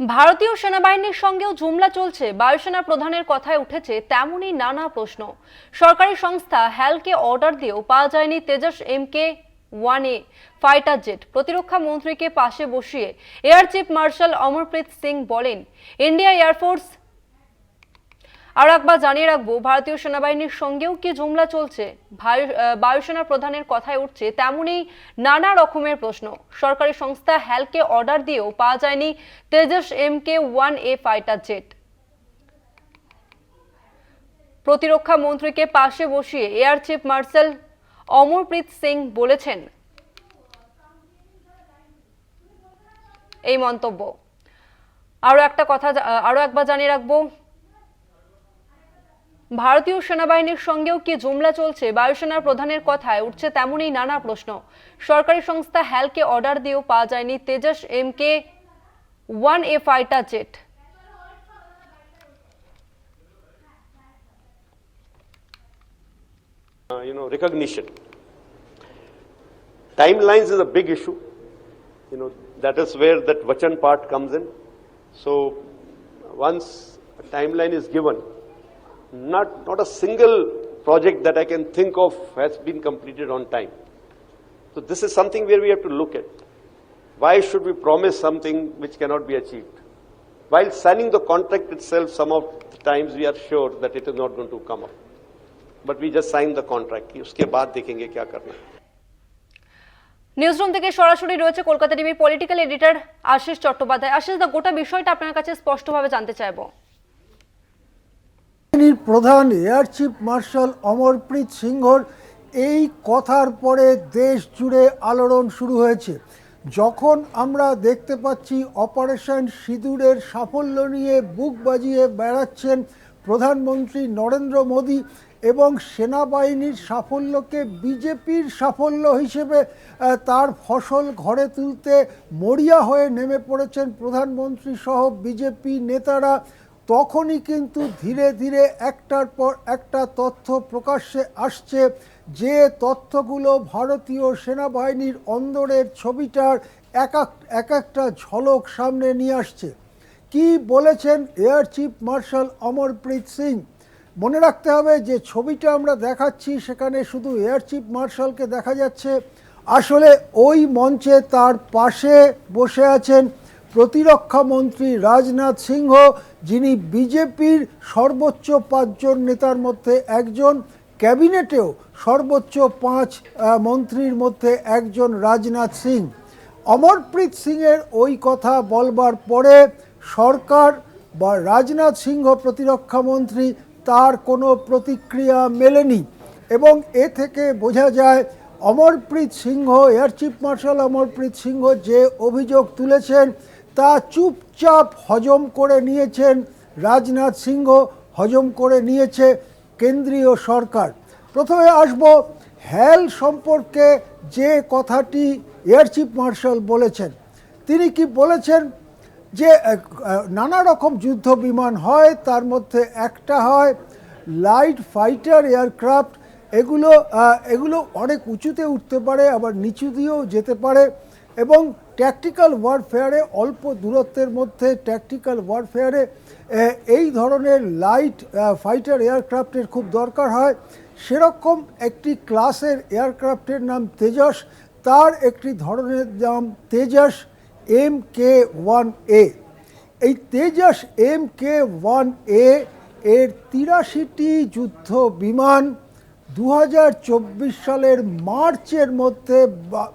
ভারতীয় সেনাবাহিনীর সঙ্গেও জুমলা চলছে। বায়ুসেনা প্রধানের কথায় উঠেছে তেমনই নানা প্রশ্ন। সরকারি সংস্থা হ্যালকে অর্ডার দিয়েও পাওয়া যায়নি Tejas M K one A fighter jet. প্রতিরক্ষা মন্ত্রীকে পাশে বসিয়ে air chief marshal Amarpreet Singh বলেন, ইন্ডিয়া এয়ারফোর্স আর একবার জানিয়ে রাখব, ভারতীয় সেনাবাহিনীর সঙ্গেও কি জুমলা চলছে? বায়ুসেনা প্রধানের কথায় উঠছে তেমনই নানা রকমের প্রশ্ন। সরকারি সংস্থা হ্যালকে অর্ডার দিয়েও পাওয়া যায়নি Tejas M K one A fighter jet. প্রতিরক্ষা মন্ত্রীকে পাশে বসিয়ে air chief marshal Amarpreet Singh বলেছেন। এই মন্তব্য। আরও একটা কথা আরও একবার জানিয়ে রাখব ভারতীয় সেনাবাহিনীর সঙ্গেও কি জুমলা চলছে বায়ুসেনার প্রধানের কথায় উঠছে তেমনই নানা প্রশ্ন সরকারি সংস্থা হ্যালকে অর্ডার দিয়েও পাওয়া যায়নি Tejas M K one A fighter jet uh, you know, recognition. Timelines is a big issue. You know, that is where that Vachan part comes in. So, once a timeline is given, not, not a single project that I can think of has been completed on time. So, this is something where we have to look at. Why should we promise something which cannot be achieved? While signing the contract itself, some of the times we are sure that it is not going to come up. But we just sign the contract उसके बाद देखेंगे क्या करना है newsroom থেকে সরাসরি রয়েছে কলকাতা টিভির পলিটিক্যাল এডিটর আশিস চট্টোপাধ্যায় আশিস দা গোটা বিষয়টা আপনার কাছে স্পষ্টভাবে জানতে চাইবো বাহিনীর প্রধান এয়ার চিফ মার্শাল অমরপ্রীত সিংহর এই কথার পরে দেশ জুড়ে আলোড়ন শুরু হয়েছে। যখন আমরা দেখতে পাচ্ছি অপারেশন সিঁদুরের সাফল্য নিয়ে বুক বাজিয়ে বেড়াচ্ছেন প্রধানমন্ত্রী নরেন্দ্র মোদী এবং সেনাবাহিনীর সাফল্যকে বিজেপির সাফল্য হিসেবে তার ফসল ঘরে তুলতে মরিয়া হয়ে নেমে পড়েছেন প্রধানমন্ত্রী সহ বিজেপি নেতারা। তখনই কিন্তু ধীরে ধীরে একটার পর একটা তথ্য প্রকাশ্যে আসছে যে তথ্যগুলো ভারতীয় সেনাবাহিনীর অন্দরের ছবিটার এক এক- এক একটা ঝলক সামনে নিয়ে আসছে। কি বলেছেন air chief marshal Amarpreet Singh? মনে রাখতে হবে যে ছবিটা আমরা দেখাচ্ছি সেখানে শুধু এয়ার চিফ মার্শালকে দেখা যাচ্ছে। আসলে ওই মঞ্চে তার পাশে বসে আছেন প্রতিরক্ষা মন্ত্রী রাজনাথ সিংহ, যিনি বিজেপির সর্বোচ্চ পাঁচজন নেতার মধ্যে একজন, ক্যাবিনেটেও সর্বোচ্চ পাঁচ মন্ত্রীর মধ্যে একজন রাজনাথ সিং। অমরপ্রীত সিংয়ের ওই কথা বলবার পরে সরকার বা রাজনাথ সিংহ প্রতিরক্ষা মন্ত্রী তার কোনো প্রতিক্রিয়া মেলেনি। এবং এ থেকে বোঝা যায়, Amarpreet Singh, air chief marshal Amarpreet Singh যে অভিযোগ তুলেছেন তা চুপচাপ হজম করে নিয়েছেন রাজনাথ সিংহ, হজম করে নিয়েছে কেন্দ্রীয় সরকার। প্রথমে আসব হ্যাল সম্পর্কে যে কথাটি এয়ার চিফ মার্শাল বলেছেন। তিনি কি বলেছেন যে নানা রকম যুদ্ধ বিমান হয়, তার মধ্যে একটা হয় লাইট ফাইটার এয়ারক্রাফট। এগুলো এগুলো অনেক উঁচুতে উঠতে পারে, আবার নিচু দিয়েও যেতে পারে এবং ট্যাকটিক্যাল ওয়ারফেয়ারে অল্প দূরত্বের মধ্যে ট্যাকটিক্যাল ওয়ারফেয়ারে এই ধরনের লাইট ফাইটার এয়ারক্রাফটের খুব দরকার হয়। সেরকম একটি ক্লাসের এয়ারক্রাফটের নাম তেজস, তার একটি ধরনের নাম Tejas M K one A এই Tejas M K one A এর তিরাশিটি যুদ্ধ বিমান দু হাজার চব্বিশ সালের মার্চের মধ্যে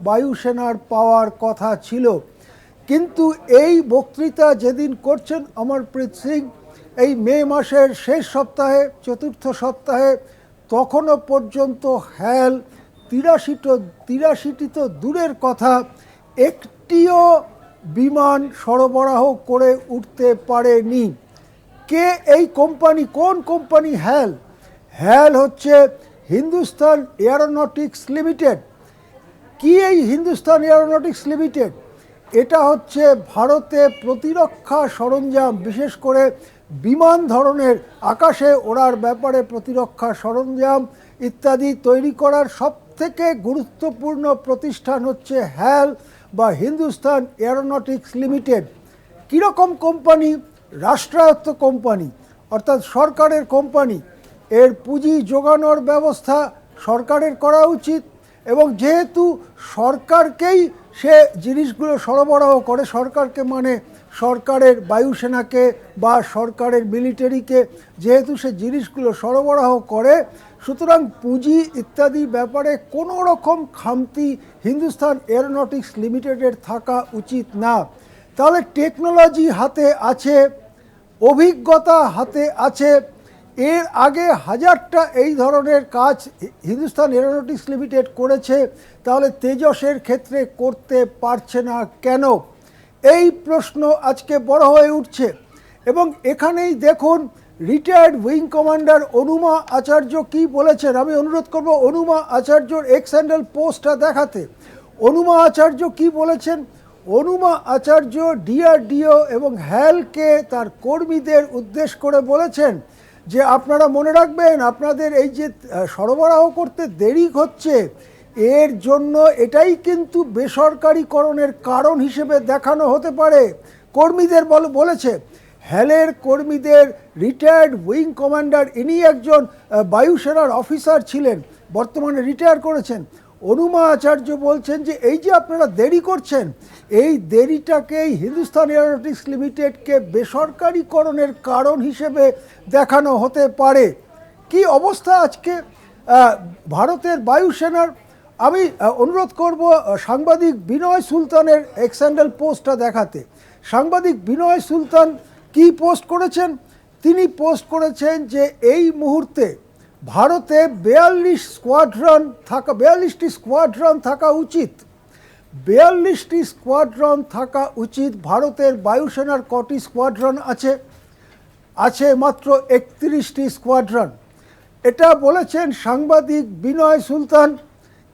বায়ুসেনার পাওয়ার কথা ছিল। কিন্তু এই বক্তৃতা যেদিন করছেন অমরপ্রীত সিং, এই মে মাসের শেষ সপ্তাহে, চতুর্থ সপ্তাহে, তখনও পর্যন্ত হ্যাল তিরাশিটো, তিরাশিটি তো দূরের কথা, একটিও বিমান সরবরাহ করে উঠতে পারেনি। কে এই কোম্পানি, কোন কোম্পানি হ্যাল? হ্যাল হচ্ছে হিন্দুস্তান এয়ারোনটিক্স লিমিটেড কি এই হিন্দুস্তান এয়ারোনটিক্স লিমিটেড এটা হচ্ছে ভারতে প্রতিরক্ষা সরঞ্জাম, বিশেষ করে বিমান ধরনের, আকাশে ওড়ার ব্যাপারে প্রতিরক্ষা সরঞ্জাম ইত্যাদি তৈরি করার সবথেকে গুরুত্বপূর্ণ প্রতিষ্ঠান হচ্ছে হ্যাল বা হিন্দুস্তান এয়ারোনটিক্স লিমিটেড কীরকম কোম্পানি? রাষ্ট্রায়ত্ত কোম্পানি, অর্থাৎ সরকারের কোম্পানি। এর পুঁজি যোগানোর ব্যবস্থা সরকারের করা উচিত এবং যেহেতু সরকারকেই সে জিনিসগুলো সরবরাহ করে, সরকারকে মানে সরকারের বায়ুসেনাকে বা সরকারের মিলিটারিকে, যেহেতু সে জিনিসগুলো সরবরাহ করে, সুতরাং পুঁজি ইত্যাদি ব্যাপারে কোনো রকম খামতি হিন্দুস্তান এরোনটিক্স লিমিটেডের থাকা উচিত না। তাহলে টেকনোলজি হাতে আছে, অভিজ্ঞতা হাতে আছে এর আগে হাজারটা এই ধরনের কাজ হিন্দুস্তান এরোনটিক্স লিমিটেড করেছে, তাহলে তেজসের ক্ষেত্রে করতে পারছে না কেন? এই প্রশ্ন আজকে বড় হয়ে উঠছে। এবং এখানেই দেখুন retired wing commander Anuma Acharya কি বলেছেন? আমি অনুরোধ করব অনুমা আচার্যর এক্স হ্যান্ডেল পোস্টটা দেখাতে। অনুমা আচার্য কি বলেছেন? অনুমা আচার্য ডিআরডিও এবং হ্যালকে তার কর্মীদের উদ্দেশ্য করে বলেছেন যে আপনারা মনে রাখবেন, আপনাদের এই যে সরবরাহ করতে দেরি হচ্ছে, এর জন্য এটাই কিন্তু বেসরকারিকরণের কারণ হিসেবে দেখানো হতে পারে। কর্মীদের বল, বলেছে হ্যালের কর্মীদের রিটায়ার্ড উইং কমান্ডার ইনি একজন বায়ুসেনার অফিসার ছিলেন, বর্তমানে রিটায়ার করেছেন। অনুমা আচার্য বলছেন যে এই যে আপনারা দেরি করছেন, এই দেরিটাকেই হিন্দুস্তান এয়ারোনটিক্স লিমিটেডকে বেসরকারিকরণের কারণ হিসেবে দেখানো হতে পারে। কি অবস্থা আজকে? ভারতের বায়ুসেনার? আমি অনুরোধ করব সাংবাদিক বিনয় সুলতানের এক্স্যান্ডেল পোস্টটা দেখাতে। সাংবাদিক বিনয় সুলতান কি পোস্ট করেছেন? তিনি পোস্ট করেছেন যে এই মুহূর্তে ভারতে বেয়াল্লিশ স্কোয়াড্রন থাকা, বেয়াল্লিশটি স্কোয়াড্রন থাকা উচিত। বেয়াল্লিশটি স্কোয়াড্রন থাকা উচিত। ভারতের বায়ুসেনার কটি স্কোয়াড্রন আছে? আছে মাত্র একত্রিশটি স্কোয়াড্রন। এটা বলেছেন সাংবাদিক বিনয় সুলতান।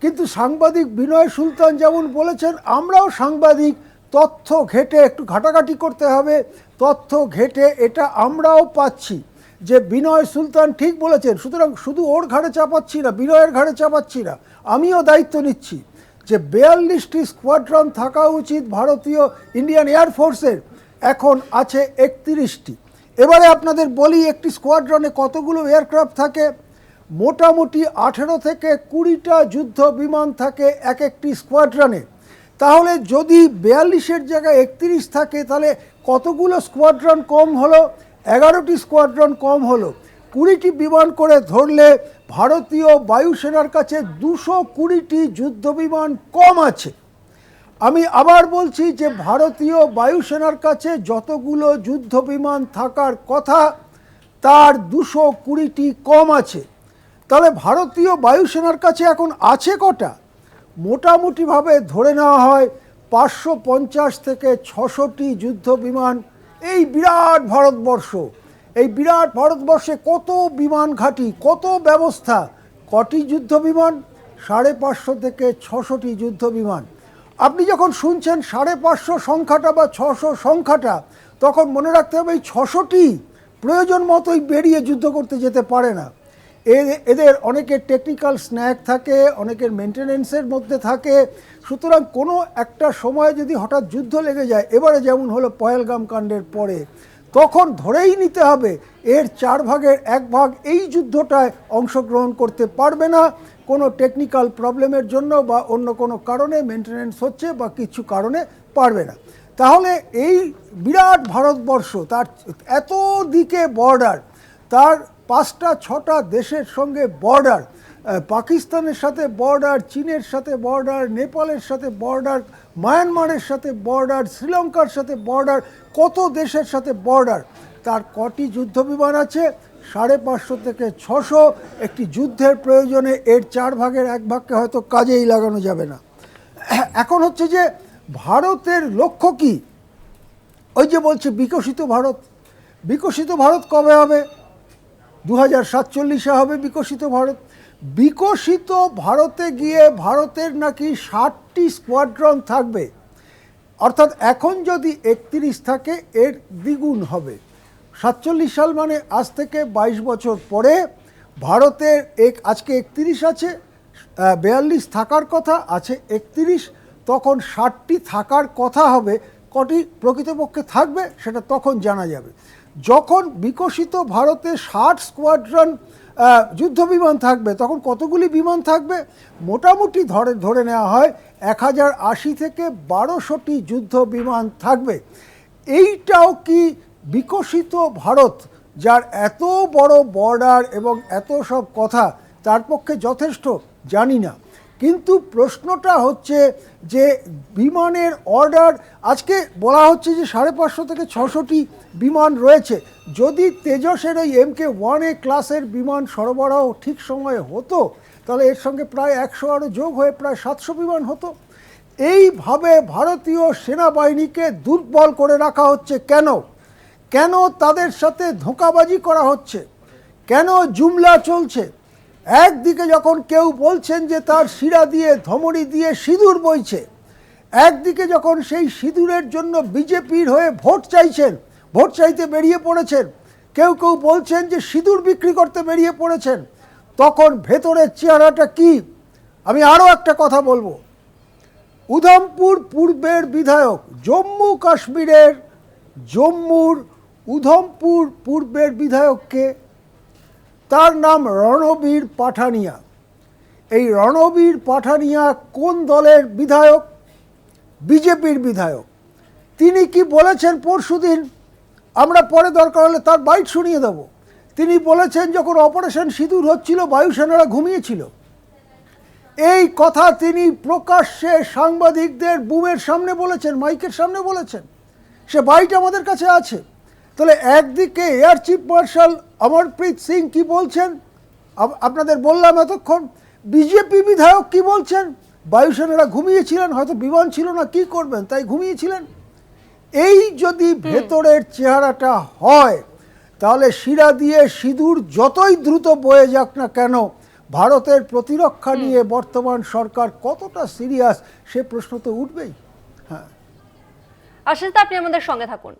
কিন্তু সাংবাদিক বিনয় সুলতান যেমন বলেছেন, আমরাও সাংবাদিক, তথ্য ঘেটে একটু ঘাটাঘাটি করতে হবে। তথ্য ঘেটে এটা আমরাও পাচ্ছি। যে বিনয় সুলতান ঠিক বলেছেন, সুতরাং শুধু ওর ঘাড়ে চাপাচ্ছি না, বিনয়ের ঘাড়ে চাপাচ্ছি না, আমিও দায়িত্ব নিচ্ছি যে বেয়াল্লিশটি স্কোয়াড্রন থাকা উচিত ভারতীয় ইন্ডিয়ান এয়ারফোর্সের এখন আছে একত্রিশটি। এবারে আপনাদের বলি, একটি স্কোয়াড্রনে কতগুলো এয়ারক্রাফট থাকে? মোটামুটি আঠেরো থেকে কুড়িটা যুদ্ধ বিমান থাকে এক একটি স্কোয়াড্রনে। তাহলে যদি বিয়াল্লিশের জায়গায় একত্রিশ থাকে, তাহলে কতগুলো স্কোয়াড্রন কম হলো? এগারোটি স্কোয়াড্রন কম হলো। কুড়িটি বিমান করে ধরলে ভারতীয় বায়ুসেনার কাছে দুশো কুড়িটি যুদ্ধ বিমান কম আছে। আমি আবার বলছি যে ভারতীয় বায়ুসেনার কাছে যতগুলো যুদ্ধ বিমান থাকার কথা, তার দুশো কুড়িটি কম আছে। তাহলে ভারতীয় বায়ুসেনার কাছে এখন আছে কটা? মোটামুটিভাবে ধরে নেওয়া হয় পাঁচশো পঞ্চাশ থেকে ছশোটি যুদ্ধ বিমান এই বিরাট ভারতবর্ষ, এই বিরাট ভারতবর্ষে কত বিমান ঘাঁটি, কত ব্যবস্থা, কটি যুদ্ধ বিমান? সাড়ে পাঁচশো থেকে ছশোটি যুদ্ধ বিমান। আপনি যখন শুনছেন সাড়ে পাঁচশো সংখ্যাটা বা ছশো সংখ্যাটা, তখন মনে রাখতে হবে এই ছশোটি প্রয়োজন মতোই বেরিয়ে যুদ্ধ করতে যেতে পারে না। এদের অনেকের টেকনিক্যাল স্ন্যাক থাকে, অনেকের মেনটেনেন্সের মধ্যে থাকে। সুতরাং কোনো একটা সময় যদি হঠাৎ যুদ্ধ লেগে যায়, এবারে যেমন হলো পয়েলগাম কাণ্ডের পরে, তখন ধরেই নিতে হবে এর চার ভাগের এক ভাগ এই যুদ্ধটায় অংশগ্রহণ করতে পারবে না। কোনো টেকনিক্যাল প্রবলেমের জন্য বা অন্য কোনো কারণে মেনটেনেন্স হচ্ছে বা কিছু কারণে পারবে না। তাহলে এই বিরাট ভারতবর্ষ, তার এত দিকে বর্ডার তার পাঁচটা, ছটা দেশের সঙ্গে বর্ডার পাকিস্তানের সাথে বর্ডার চীনের সাথে বর্ডার নেপালের সাথে বর্ডার মায়ানমারের সাথে বর্ডার শ্রীলঙ্কার সাথে বর্ডার কত দেশের সাথে বর্ডার তার কটি যুদ্ধ বিমান আছে, সাড়ে পাঁচশো থেকে ছশো। একটি যুদ্ধের প্রয়োজনে এর চার ভাগের এক ভাগকে হয়তো কাজেই লাগানো যাবে না। এখন হচ্ছে যে, ভারতের লক্ষ্য কী? ওই যে বলছে বিকশিত ভারত। বিকশিত ভারত কবে হবে? দু হাজার সাতচল্লিশে হবে বিকশিত ভারত। বিকশিত ভারতে গিয়ে ভারতের নাকি ষাটটি স্কোয়াড্রন থাকবে। অর্থাৎ এখন যদি একত্রিশ থাকে, এর দ্বিগুণ হবে। সাতচল্লিশ সাল মানে আজ থেকে বাইশ বছর পরে ভারতের এক, আজকে একত্রিশ আছে বিয়াল্লিশ থাকার কথা, আছে একত্রিশ, তখন ষাটটি থাকার কথা হবে, কটি প্রকৃতপক্ষে থাকবে, সেটা তখন জানা যাবে। যখন বিকশিত ভারতে ষাট স্কোয়াড্রন যুদ্ধ বিমান থাকবে, তখন কতগুলি বিমান থাকবে? মোটামুটি ধরে ধরে নেওয়া হয় এক হাজার আশি থেকে বারোশোটি যুদ্ধ বিমান থাকবে। এইটাও কি বিকশিত ভারত, যার এত বড় বর্ডার এবং এত সব কথা তার পক্ষে যথেষ্ট? জানি না। কিন্তু প্রশ্নটা হচ্ছে যে বিমানের অর্ডার, আজকে বলা হচ্ছে যে সাড়ে পাঁচশো থেকে ছশোটি বিমান রয়েছে। যদি তেজসের ওই এম কে ওয়ান ক্লাসের বিমান সরবরাহ ঠিক সময়ে হতো, তাহলে এর সঙ্গে প্রায় একশো আরও যোগ হয়ে প্রায় সাতশো বিমান হতো। এইভাবে ভারতীয় সেনাবাহিনীকে দুর্বল করে রাখা হচ্ছে কেন? কেন তাদের সাথে ধোঁকাবাজি করা হচ্ছে? কেন জুমলা চলছে? একদিকে যখন কেউ বলছেন যে তার শিরা দিয়ে, ধমনী দিয়ে সিঁদুর বইছে, একদিকে যখন সেই সিঁদুরের জন্য বিজেপির হয়ে ভোট চাইছেন, ভোট চাইতে বেরিয়ে পড়েছেন, কেউ কেউ বলছেন যে সিঁদুর বিক্রি করতে বেরিয়ে পড়েছেন, তখন ভেতরের চেহারাটা কি? আমি আরও একটা কথা বলব। উধমপুর পূর্বের বিধায়ক জম্মু কাশ্মীরের জম্মুর উধমপুর পূর্বের বিধায়ককে তার নাম রণবীর পাঠানিয়া। এই রণবীর পাঠানিয়া কোন দলের বিধায়ক? বিজেপির বিধায়ক। তিনি কি বলেছেন পরশুদিন? আমরা পরে দরকার হলে তার বাইট শুনিয়ে দেব। তিনি বলেছেন যখন অপারেশন সিঁদুর হচ্ছিল, বায়ুসেনারা ঘুমিয়েছিল। এই কথা তিনি প্রকাশ্যে সাংবাদিকদের বুমের সামনে বলেছেন, মাইকের সামনে বলেছেন। সে বাইট আমাদের কাছে আছে। তাহলে একদিকে air chief marshal Amarpreet Singh কি বলছেন? আপনাদের বললাম এতক্ষণ বিজেপি বিধায়ক কি বলছেন? বায়ুসেনারা ঘুমিয়েছিলেন হয়তো বিমান ছিল না কি করবেন? তাই ঘুমিয়েছিলেন? এই যদি ভেতরের চেহারাটা হয় তাহলে শিরা দিয়ে সিঁদুর যতই দ্রুত বয়ে যাক না কেন ভারতের প্রতিরক্ষা নিয়ে বর্তমান সরকার কতটা সিরিয়াস সে প্রশ্ন তো উঠবেই। হ্যাঁ। আশিস আপনি আমাদের সঙ্গে থাকুন।